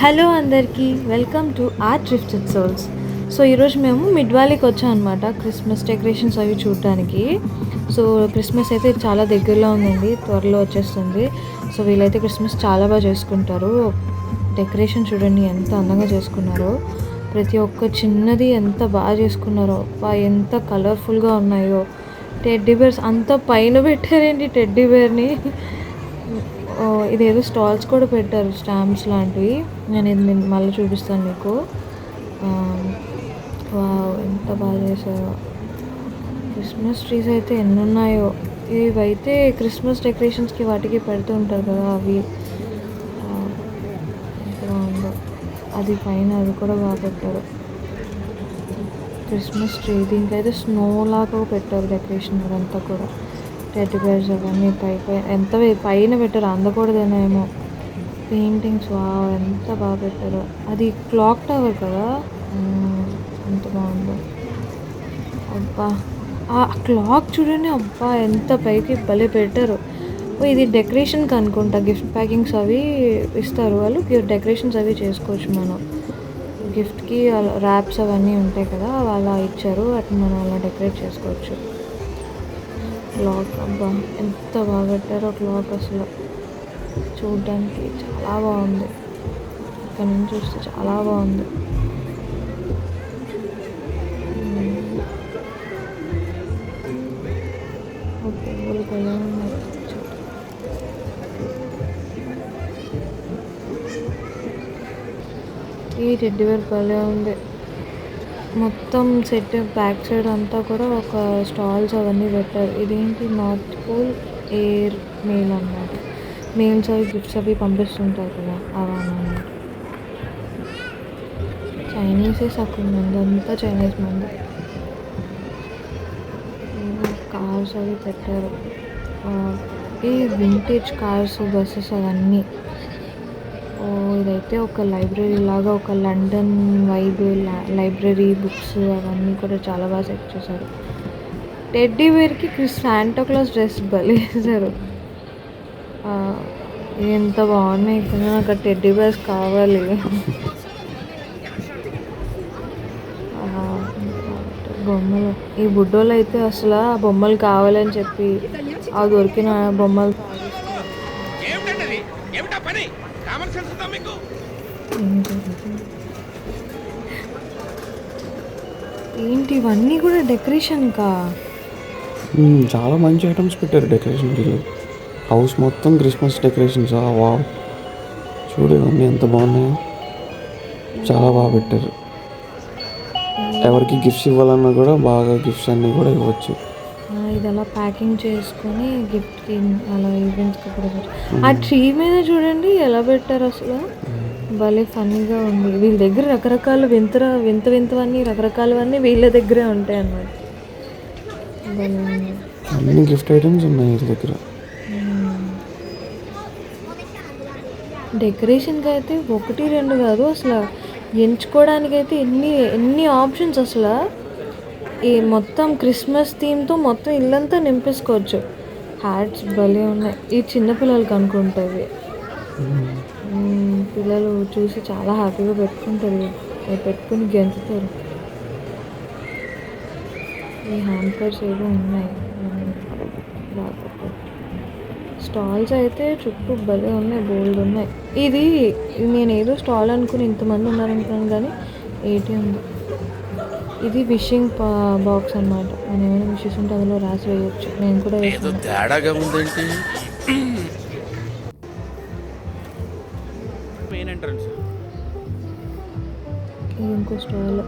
Hello అందరికీ welcome to art drifted souls so ఈరోజు మేము మిడ్వాలీకి వచ్చాం అనమాట క్రిస్మస్ డెకరేషన్స్ అవి చూడటానికి సో క్రిస్మస్ అయితే చాలా దగ్గరలో ఉందండి త్వరలో వచ్చేస్తుంది. సో వీళ్ళైతే క్రిస్మస్ చాలా బాగా చేసుకుంటారు. డెకరేషన్ చూడండి ఎంత అందంగా చేసుకున్నారో. ప్రతి ఒక్క చిన్నది ఎంత బాగా చేసుకున్నారో ఎంత కలర్ఫుల్గా ఉన్నాయో. టెడ్డీ బేర్స్ అంత పైన పెట్టారేంటి టెడ్డీ బేర్ని. ఇదేదో స్టాల్స్ కూడా పెట్టారు స్టాంప్స్ లాంటివి. నేను ఇది మళ్ళీ చూపిస్తాను మీకు. వావ్ ఎంత బాగా చేశారో. క్రిస్మస్ ట్రీస్ అయితే ఎన్ని ఉన్నాయో ఇవైతే క్రిస్మస్ డెకరేషన్స్కి వాటికి పెడుతూ ఉంటారు కదా అవి. ఎంత బాగుందో అది పైన అది కూడా బాగా పెట్టారు. క్రిస్మస్ ట్రీ దీనికైతే స్నో లాగా పెట్టారు డెకరేషన్ అదంతా కూడా. టెడ్డి బేర్స్ అవన్నీ పై పై ఎంత పైన పెట్టారు అందకూడదేమో పెయింటింగ్స్ వా ఎంత బాగా పెట్టారు. అది క్లాక్ టవర్ కదా? ఎంత బాగుందో. అబ్బా. ఆ క్లాక్ చూడండి అబ్బా ఎంత పైకి భలే పెట్టారు. ఇది డెకరేషన్కి అనుకుంటా గిఫ్ట్ ప్యాకింగ్స్ అవి ఇస్తారు వాళ్ళు. డెకరేషన్స్ అవి చేసుకోవచ్చు మనం. గిఫ్ట్కి ర్యాప్స్ అవన్నీ ఉంటాయి కదా అలా ఇచ్చారు. వాటిని మనం అలా డెకరేట్ చేసుకోవచ్చు. క్లాక్ అబ్బా ఎంత బాగా పెట్టారో క్లాక్ అసలు. చూడడానికి చాలా బాగుంది. ఇక్కడ నుంచి చూస్తే చాలా బాగుంది. పువ్వులు ఉన్నాయి ఈ రెడ్డి వేరు భలే ఉంది. మొత్తం సెట్ బ్యాక్ సైడ్ అంతా కూడా ఒక స్టాల్స్ అవన్నీ పెట్టారు. ఇదేంటి? నార్త్ పోల్ ఎయిర్ మెయిల్ అన్నమాట. మెయిల్స్ అవి గిఫ్ట్స్ అవి పంపిస్తుంటారు కదా అవి అన్నమాట చైనీసెస్ అక్కడ మంది అంతా చైనీస్ మంది. కార్స్ అవి పెట్టారు. ఈ వింటేజ్ కార్స్ బస్సెస్ అవన్నీ. ఇదైతే ఒక లైబ్రరీ లాగా ఒక లండన్ వైబ్ లైబ్రరీ బుక్స్ అవన్నీ కూడా చాలా బాగా సెట్ చేశారు. టెడ్డీ వేర్కి క్రిస్ క్లాస్ డ్రెస్ బలేసారు వేశారు. ఎంత బాగున్నాయి. ఇక్కడ నాకు టెడ్డీ బేర్స్ కావాలి. బొమ్మలు. ఈ బుడ్డోళ్ళు అయితే అసలు ఆ బొమ్మలు కావాలని చెప్పి ఆ దొరికిన బొమ్మలు ఏమిటండి ఏమిటా పని కామన్ సెన్స్ ఉందా మీకు ఏంటి ఇవన్నీ కూడా డెకరేషన్ కా చాలా మంచి ఐటమ్స్ పెట్టారు డెకరేషన్ హౌస్ మొత్తం క్రిస్మస్ డెకరేషన్స్. వా చూడు ఇవన్నీ ఎంత బాగున్నాయో. చాలా బాగా పెట్టారు. ఎవరికి గిఫ్ట్స్ ఇవ్వాలన్నా కూడా బాగా గిఫ్ట్స్ అన్నీ కూడా ఇవ్వచ్చు. ఇది అలా ప్యాకింగ్ చేసుకొని గిఫ్ట్కి అలా ఈవెంట్స్కి కూడా పెట్టారు. ఆ ట్రీ మీద చూడండి ఎలా పెట్టారు అసలు? భలే ఫన్నీగా ఉంది. వీళ్ళ దగ్గర రకరకాల వింత వింత వింతవన్నీ రకరకాలవన్నీ వీళ్ళ దగ్గరే ఉంటాయి అన్నమాట అన్ని గిఫ్ట్ ఐటమ్స్ ఉన్నాయి వీళ్ళ దగ్గర. డెకరేషన్కి అయితే ఒకటి రెండు కాదు అసలు. ఎంచుకోవడానికి అయితే ఎన్ని ఎన్ని ఆప్షన్స్ అసలు. ఈ మొత్తం క్రిస్మస్ థీమ్తో మొత్తం ఇల్లంతా నింపేసుకోవచ్చు. హ్యాట్స్ భలే ఉన్నాయి. ఈ చిన్నపిల్లలకి అనుకుంటుంది పిల్లలు చూసి చాలా హ్యాపీగా పెట్టుకుంటారు. పెట్టుకుని గెంతుతారు. ఈ హ్యాంపర్స్ ఏవో ఉన్నాయి. స్టాల్స్ అయితే చుట్టూ భలే ఉన్నాయి బోల్డ్ ఉన్నాయి. ఇది నేను ఏదో స్టాల్ అనుకుని ఇంతమంది ఉన్నారనుకున్నాను కానీ ఏటీ ఉంది. ఇది విషింగ్ బాక్స్ అన్నమాట. మనం ఏమైనా విషెస్ ఉంటే అందులో రాసి వేయొచ్చు. నేను కూడా తేడాగా ఉందేంటి? ఇది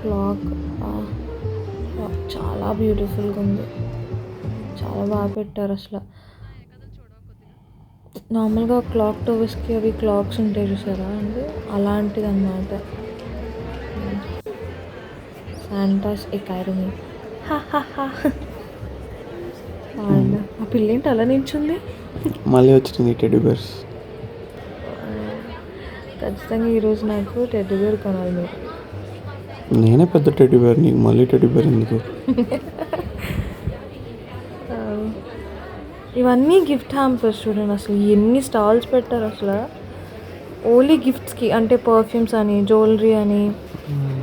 క్లాక్ చాలా బ్యూటిఫుల్గా ఉంది. చాలా బాగా పెట్టారు అసలు. నార్మల్గా క్లాక్ టవర్స్కి అవి క్లాక్స్ ఉంటాయి చూసారా? అండి అలాంటిది అన్నమాట శాంటాస్ ఎకాడమీ ఆ పిల్లేంటి అలా నించుంది మళ్ళీ వచ్చింది టెడ్డీ బర్స్ ఖచ్చితంగా ఈరోజు నాకు టెడ్డీ బేర్ కొనాలి మీరు. నేనే పెద్ద టెడ్డీ బేర్ నీకు మళ్ళీ టెడ్డీ బేర్ ఎందుకు? ఇవన్నీ గిఫ్ట్ హ్యాంపర్స్ చూడండి అసలు ఎన్ని స్టాల్స్ పెట్టారు అసలు. ఓన్లీ గిఫ్ట్స్కి అంటే పర్ఫ్యూమ్స్ అని జ్యువెలరీ అని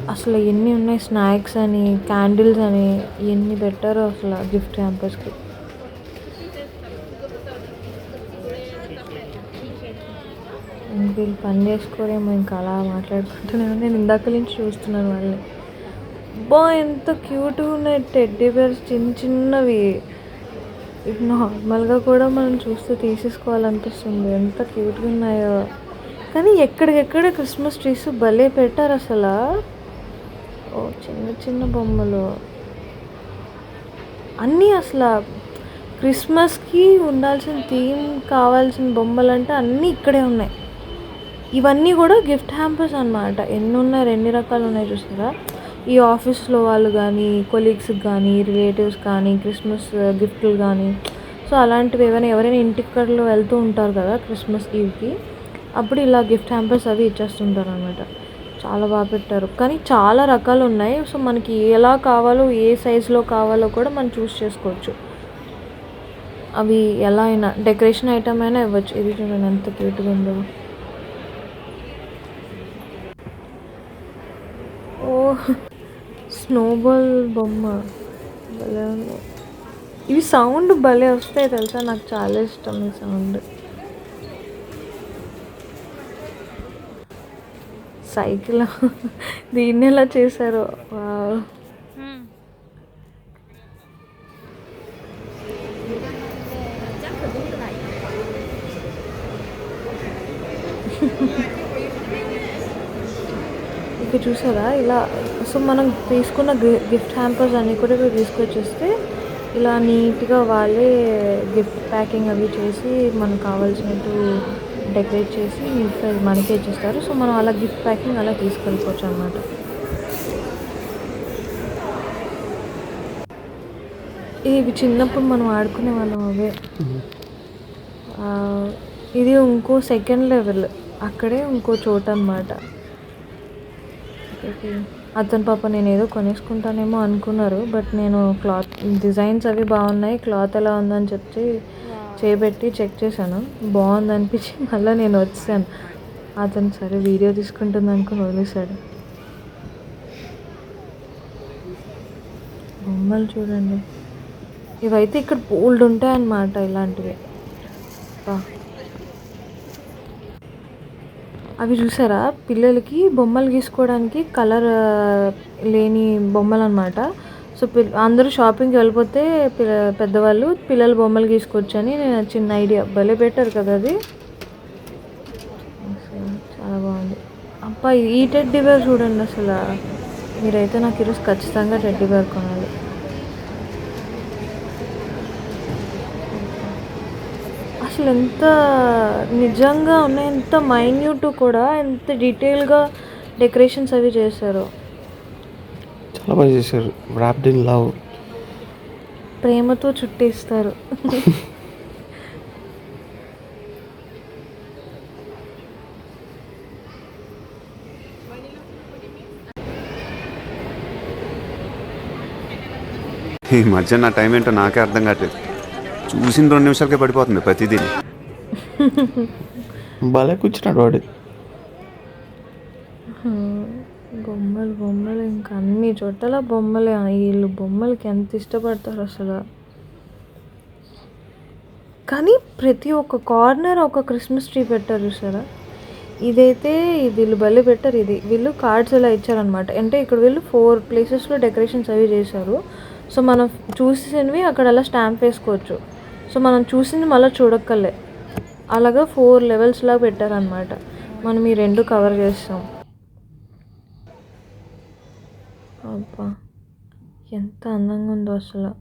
అసలు ఎన్ని ఉన్నాయి స్నాక్స్ అని క్యాండిల్స్ అని ఎన్ని పెట్టారో అసలు గిఫ్ట్ హ్యాంపర్స్కి ఇంక వీళ్ళు పని చేసుకోరేమో ఇంకా అలా మాట్లాడుకుంటున్నాను నేను ఇందాక నుంచి చూస్తున్నాను వాళ్ళని. బా ఎంత క్యూట్గా ఉన్నాయి టెడ్డీ బేర్స్ చిన్న చిన్నవి. నార్మల్గా కూడా మనం చూస్తే తీసేసుకోవాలనిపిస్తుంది. ఎంత క్యూట్గా ఉన్నాయో. కానీ ఎక్కడికెక్కడ క్రిస్మస్ ట్రీస్ భలే పెట్టారు అసలు. ఓ చిన్న చిన్న బొమ్మలు. అన్నీ అసలు క్రిస్మస్కి ఉండాల్సిన థీమ్ కావాల్సిన బొమ్మలు అంటే అన్నీ ఇక్కడే ఉన్నాయి. ఇవన్నీ కూడా గిఫ్ట్ హ్యాంపర్స్ అనమాట ఎన్ని ఉన్నాయి ఎన్ని రకాలు ఉన్నాయి చూసారా ఈ ఆఫీస్లో వాళ్ళు కానీ కొలీగ్స్కి కానీ రిలేటివ్స్ కానీ క్రిస్మస్ గిఫ్ట్లు కానీ. సో అలాంటివి ఏమైనా ఎవరైనా ఇంటికల్లో వెళ్తూ ఉంటారు కదా క్రిస్మస్ ఈవ్కి అప్పుడు ఇలా గిఫ్ట్ హ్యాంపర్స్ అవి ఇచ్చేస్తుంటారు అనమాట చాలా బాగా పెట్టారు. కానీ చాలా రకాలు ఉన్నాయి. సో మనకి ఎలా కావాలో ఏ సైజులో కావాలో కూడా మనం చూస్ చేసుకోవచ్చు. అవి ఎలా అయినా డెకరేషన్ ఐటమ్ అయినా ఇవ్వచ్చు. ఇది చూడండి ఎంత క్యూట్గా ఉందో ఓ స్నోబాల్ బొమ్మ. భలే ఇవి సౌండ్ భలే వస్తాయి తెలుసా? నాకు చాలా ఇష్టం ఈ సౌండ్. సైకిల్. దీన్ని ఎలా చేశారో. ఇక్కడ చూసారా? ఇలా సో మనం తీసుకున్న గిఫ్ట్ హ్యాంపర్స్ అన్నీ కూడా ఇవి తీసుకొచ్చేస్తే ఇలా నీట్గా వాళ్ళే గిఫ్ట్ ప్యాకింగ్ అవి చేసి మనకు కావాల్సినట్టు డెకరేట్ చేసి నీట్గా మనకే ఇచ్చేస్తారు. సో మనం అలా గిఫ్ట్ ప్యాకింగ్ అలా తీసుకెళ్ళిపోవచ్చు అనమాట ఇవి చిన్నప్పుడు మనం ఆడుకునే వాళ్ళం అవే. ఇది ఇంకో సెకండ్ లెవెల్ అక్కడే ఇంకో చోట అనమాట అతని పాప నేను ఏదో కొనేసుకుంటానేమో అనుకున్నారు బట్ నేను క్లాత్ డిజైన్స్ అవి బాగున్నాయి క్లాత్ ఎలా ఉందని చెప్పి చేపెట్టి చెక్ చేశాను. బాగుంది అనిపించి మళ్ళీ నేను వచ్చాను. అతను సరే వీడియో తీసుకుంటుంది అనుకుని వదిలేశాడు. బొమ్మలు చూడండి. ఇవైతే ఇక్కడ బోల్డ్ ఉంటాయన్నమాట ఇలాంటివి. అవి చూసారా? పిల్లలకి బొమ్మలు గీసుకోవడానికి కలర్ లేని బొమ్మలు అనమాట సో పిల్ అందరూ షాపింగ్కి వెళ్ళిపోతే పిల్ల పెద్దవాళ్ళు పిల్లలు బొమ్మలు గీసుకోవచ్చని నేను చిన్న ఐడియా. భలే పెట్టారు కదా అది. చాలా బాగుంది. అబ్బా ఈ టెడ్డీ బేర్ చూడండి అసలు. మీరైతే నాకు ఈరోజు ఖచ్చితంగా టెడ్డీ బేర్ కొనాలి. అసలు ఎంత నిజంగా ఉన్నాయి ఎంత మైన్యూట్ కూడా ఎంత డీటెయిల్గా డెకరేషన్స్ అవి చేశారు. చాలా బాగా చేశారు. ర్యాప్డ్ ఇన్ లవ్ ప్రేమతో చుట్టేస్తారు. ఈ మధ్య నా టైం ఏంటో నాకే అర్థం కావట్లేదు. చూసిన రెండు నిమిషాలకే పడిపోతుంది ప్రతిదీ. భలే కూర్చున్నాడు వాడు. బొమ్మలు బొమ్మలు ఇంకా అన్ని చోట్ల బొమ్మలే. వీళ్ళు బొమ్మలకి ఎంత ఇష్టపడతారు అసలు? కానీ ప్రతి ఒక్క కార్నర్ ఒక క్రిస్మస్ ట్రీ పెట్టారు చూసారా? ఇదైతే ఇది వీళ్ళు బలి పెట్టారు ఇది. వీళ్ళు కార్డ్స్ ఇలా ఇచ్చారనమాట అంటే ఇక్కడ వీళ్ళు ఫోర్ ప్లేసెస్లో డెకరేషన్స్ అవి చేశారు. సో మనం చూసినవి అక్కడ అలా స్టాంప్ వేసుకోవచ్చు. సో మనం చూసింది మళ్ళీ చూడక్కర్లే. అలాగా ఫోర్ లెవెల్స్లా పెట్టారనమాట మనం ఈ రెండు కవర్ చేస్తాం. అబ్బా ఎంత అందంగా ఉందో అసలు.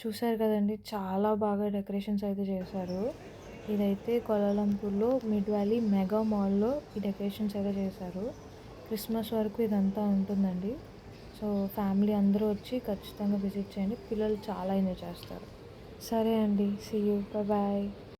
చూశారు కదండి చాలా బాగా డెకరేషన్స్ అయితే చేశారు. ఇదైతే కోలాలంపూర్లో మిడ్ వ్యాలీ మెగా మాల్లో ఈ డెకరేషన్స్ అయితే చేశారు. క్రిస్మస్ వరకు ఇదంతా ఉంటుందండి. సో ఫ్యామిలీ అందరూ వచ్చి ఖచ్చితంగా విజిట్ చేయండి. పిల్లలు చాలా ఎంజాయ్ చేస్తారు. సరే అండి. See you bye